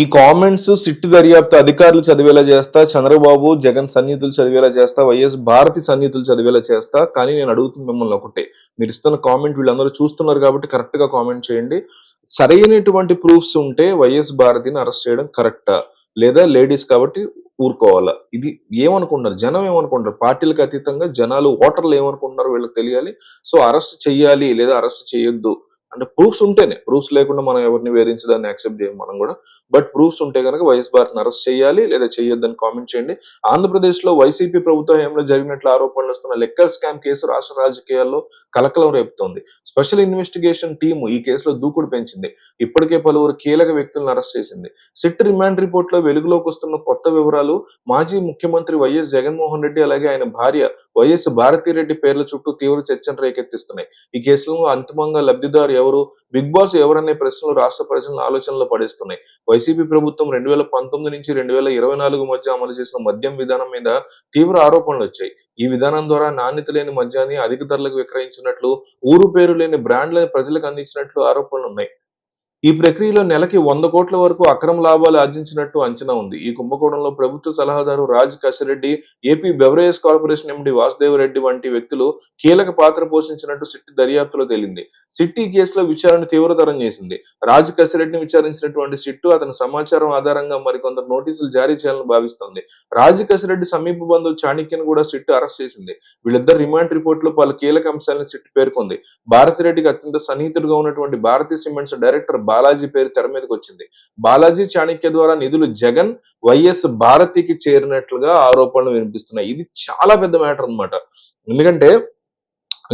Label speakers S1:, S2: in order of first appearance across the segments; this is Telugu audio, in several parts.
S1: ఈ కామెంట్స్ సిట్టు దర్యాప్తు అధికారులు చదివేలా చేస్తా చంద్రబాబు జగన్ సన్నిహితులు చదివేలా చేస్తా వైఎస్ భారతి సన్నిహితులు చదివేలా చేస్తా కానీ నేను అడుగుతుంది మిమ్మల్ని ఒకటే. మీరు ఇస్తున్న కామెంట్ వీళ్ళందరూ చూస్తున్నారు కాబట్టి కరెక్ట్గా కామెంట్ చేయండి. సరైనటువంటి ప్రూఫ్స్ ఉంటే వైఎస్ భారతిని అరెస్ట్ చేయడం కరెక్టా లేదా లేడీస్ కాబట్టి ఊరుకోవాలా? ఇది ఏమనుకుంటున్నారు? జనం ఏమనుకుంటారు పార్టీలకు అతీతంగా జనాలు ఓటర్లు ఏమనుకుంటున్నారు వీళ్ళకి తెలియాలి. సో అరెస్ట్ చేయాలి లేదా అరెస్ట్ చేయొద్దు. అంటే ప్రూఫ్స్ ఉంటేనే ప్రూఫ్స్ లేకుండా మనం ఎవరిని వేధించడాన్ని యాక్సెప్ట్ చేయం మనం కూడా. బట్ ప్రూఫ్స్ ఉంటే కనుక వైఎస్ భారత్ అరెస్ట్ చేయాలి లేదా చేయొద్దని కామెంట్ చేయండి. ఆంధ్రప్రదేశ్లో వైసీపీ ప్రభుత్వ హయాంలో జరిగినట్లు ఆరోపణలు వస్తున్న లెక్కర్ స్కామ్ కేసు రాష్ట్ర రాజకీయాల్లో కలకలం రేపుతోంది. స్పెషల్ ఇన్వెస్టిగేషన్ టీము ఈ కేసులో దూకుడు పెంచింది. ఇప్పటికే పలువురు కీలక వ్యక్తులను అరెస్ట్ చేసింది. సిట్ రిమాండ్ రిపోర్ట్లో వెలుగులోకి వస్తున్న కొత్త వివరాలు మాజీ ముఖ్యమంత్రి వైఎస్ జగన్మోహన్ రెడ్డి అలాగే ఆయన భార్య వైఎస్ భారతిరెడ్డి పేర్ల చుట్టూ తీవ్ర చర్చను రేకెత్తిస్తున్నాయి. ఈ కేసులో అంతిమంగా లబ్ధిదారు ఎవరు? బిగ్ బాస్ ఎవరనే ప్రశ్నలు రాష్ట్ర ప్రజలను ఆలోచనలో పడేస్తున్నాయి. వైసీపీ ప్రభుత్వం రెండు వేల పంతొమ్మిది నుంచి రెండు వేల ఇరవై నాలుగు మధ్య అమలు చేసిన మద్యం విధానం మీద తీవ్ర ఆరోపణలు వచ్చాయి. ఈ విధానం ద్వారా నాణ్యత లేని మద్యాన్ని అధిక ధరలకు విక్రయించినట్లు ఊరు పేరు లేని బ్రాండ్లను ప్రజలకు అందించినట్లు ఆరోపణలు ఉన్నాయి. ఈ ప్రక్రియలో నెలకి వంద కోట్ల వరకు అక్రమ లాభాలు ఆర్జించినట్టు అంచనా ఉంది. ఈ కుంభకోణంలో ప్రభుత్వ సలహాదారు Raj Kasireddy AP beverage corporation MD Vasudevareddy వంటి వ్యక్తులు కీలక పాత్ర పోషించినట్టు సిట్టి దర్యాప్తులో తేలింది. సిట్టి కేసులో విచారణ తీవ్రతరం చేసింది. రాజ్ కసిరెడ్డిని విచారించినటువంటి సిట్టు అతని సమాచారం ఆధారంగా మరికొందరు నోటీసులు జారీ చేయాలని భావిస్తోంది. రాజ్ కసిరెడ్డి సమీప బంధువు చాణక్యను కూడా సిట్టు అరెస్ట్ చేసింది. వీళ్ళిద్దరు రిమాండ్ రిపోర్ట్లో పలు కీలక అంశాలను సిట్టు పేర్కొంది. భారతిరెడ్డికి అత్యంత సన్నిహితుడుగా ఉన్నటువంటి భారతీ సిమెంట్స్ డైరెక్టర్ బాలాజీ పేరు తెర మీదకి వచ్చింది. బాలాజీ చాణక్య ద్వారా నిధులు జగన్ వైఎస్ భారతికి చేరినట్లుగా ఆరోపణలు వినిపిస్తున్నాయి. ఇది చాలా పెద్ద మ్యాటర్ అన్నమాట. ఎందుకంటే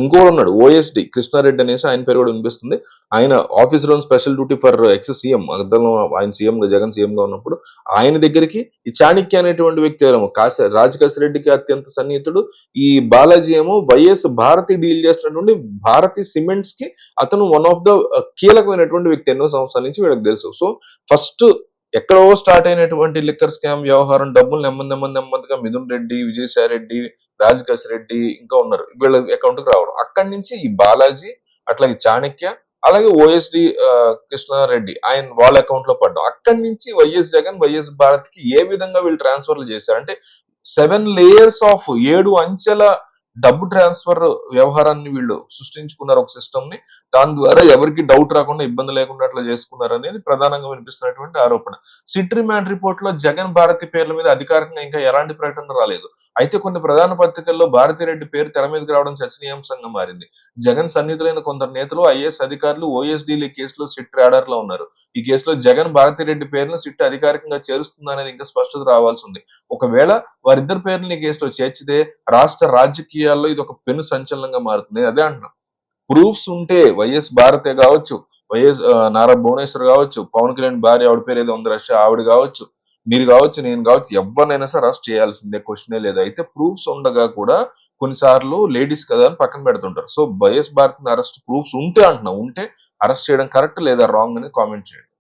S1: ఇంకోడు ఉన్నాడు ఓఎస్డి కృష్ణారెడ్డి అనేసి ఆయన పేరు కూడా వినిపిస్తుంది. ఆయన officer on special duty for ex CM అర్థంలో ఆయన సీఎం గా జగన్ సీఎం గా ఉన్నప్పుడు ఆయన దగ్గరికి ఈ చాణిక్య అనేటువంటి వ్యక్తి ఎవరేమో కాశీ రాజకాశిరెడ్డికి అత్యంత సన్నిహితుడు. ఈ బాలాజీ ఏమో వైఎస్ భారతి డీల్ చేస్తున్నటువంటి భారతి సిమెంట్స్కి అతను వన్ ఆఫ్ ద కీలకమైనటువంటి వ్యక్తి ఎన్నో సంవత్సరాల నుంచి వీళ్ళకి తెలుసు. సో ఫస్ట్ ఎక్కడో స్టార్ట్ అయినటువంటి లిక్కర్ స్కామ్ వ్యవహారం డబ్బులు నెమ్మది నెమ్మది నెమ్మదిగా మిథున్ రెడ్డి విజయసాయి రెడ్డి రాజకేశ్ రెడ్డి ఇంకా ఉన్నారు. వీళ్ళ అకౌంట్కి రావడం. అక్కడి నుంచి ఈ బాలాజీ అట్లాగే చాణక్య అలాగే ఓఎస్డి కృష్ణారెడ్డి ఆయన వాళ్ళ అకౌంట్లో పడ్డం. అక్కడి నుంచి వైఎస్ జగన్ వైఎస్ భారత్కి ఏ విధంగా వీళ్ళు ట్రాన్స్ఫర్లు చేశారు? అంటే సెవెన్ లేయర్స్ ఆఫ్ ఏడు అంచెల డబ్బు ట్రాన్స్ఫర్ వ్యవహారాన్ని వీళ్ళు సృష్టించుకున్నారు ఒక సిస్టమ్ని. దాని ద్వారా ఎవరికి డౌట్ రాకుండా ఇబ్బంది లేకుండా అట్లా చేసుకున్నారు అనేది ప్రధానంగా వినిపిస్తున్నటువంటి ఆరోపణ. సిట్ రిమాండ్ రిపోర్ట్లో జగన్ భారతి పేర్ల మీద అధికారికంగా ఇంకా ఎలాంటి ప్రకటన రాలేదు. అయితే కొన్ని ప్రధాన పత్రికల్లో భారతిరెడ్డి పేరు తెర మీదకి రావడం చర్చనీయాంశంగా మారింది. జగన్ సన్నిహితులైన కొందరు నేతలు ఐఏఎస్ అధికారులు ఓఎస్డీల కేసులో సిట్ రాడర్లో ఉన్నారు. ఈ కేసులో జగన్ భారతిరెడ్డి పేరును సిట్ అధికారికంగా చేరుస్తుందా అనేది ఇంకా స్పష్టత రావాల్సి ఉంది. ఒకవేళ వారిద్దరి పేర్లను ఈ కేసులో చేర్చితే రాష్ట్ర రాజకీయ రాజకీయాల్లో ఇది ఒక పెను సంచలనంగా మారుతుంది. అదే అంటున్నాం. ప్రూఫ్స్ ఉంటే వైఎస్ భారతే కావచ్చు వైఎస్ నారా భువనేశ్వర్ కావచ్చు పవన్ కళ్యాణ్ భార్య ఆవిడ పేరు ఏదో ఉంది రష్యా ఆవిడ కావచ్చు మీరు కావచ్చు నేను కావచ్చు ఎవరినైనా సరే అరెస్ట్ చేయాల్సిందే క్వశ్చనే లేదు. అయితే ప్రూఫ్స్ ఉండగా కూడా కొన్నిసార్లు లేడీస్ కదా అని పక్కన పెడుతుంటారు. So YS Bharat arrest proofs ఉంటే అంటున్నా. ఉంటే అరెస్ట్ చేయడం కరెక్ట్ లేదా రాంగ్ అని కామెంట్ చేయండి.